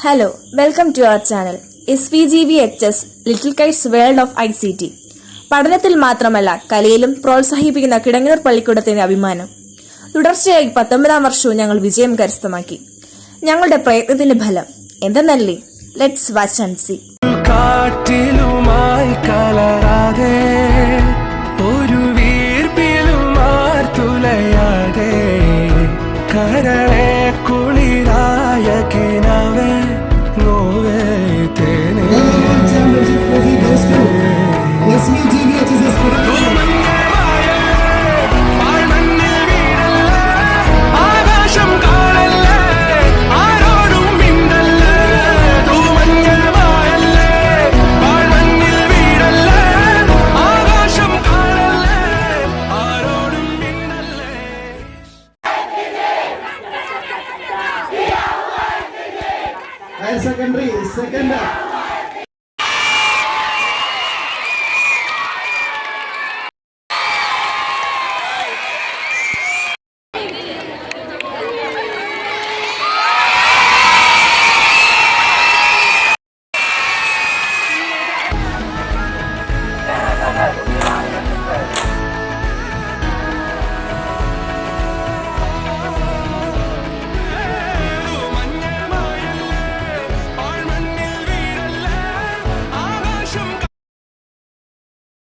Hello welcome to our channel S V G V H S little kites world of I C T പഠനത്തിൽ മാത്രമല്ല കലയിലും പ്രോത്സാഹിപ്പിക്കുന്ന കിടങ്ങൂർ പള്ളിക്കൂടത്തിന്റെ അഭിമാനം. തുടർച്ചയായി പത്തൊമ്പതാം വർഷവും ഞങ്ങൾ വിജയം കരസ്ഥമാക്കി. ഞങ്ങളുടെ പ്രയത്നത്തിന്റെ ഫലം എന്തെന്നല്ലേ? ലെറ്റ്സ് വാച്ച് ആൻഡ് സി കാറ്റിലുമായി കലരാതെ ഒരു വീർപ്പിലും തുലയാതെ കരളെ ഹയർ സെക്കൻഡറി സെക്കൻഡ്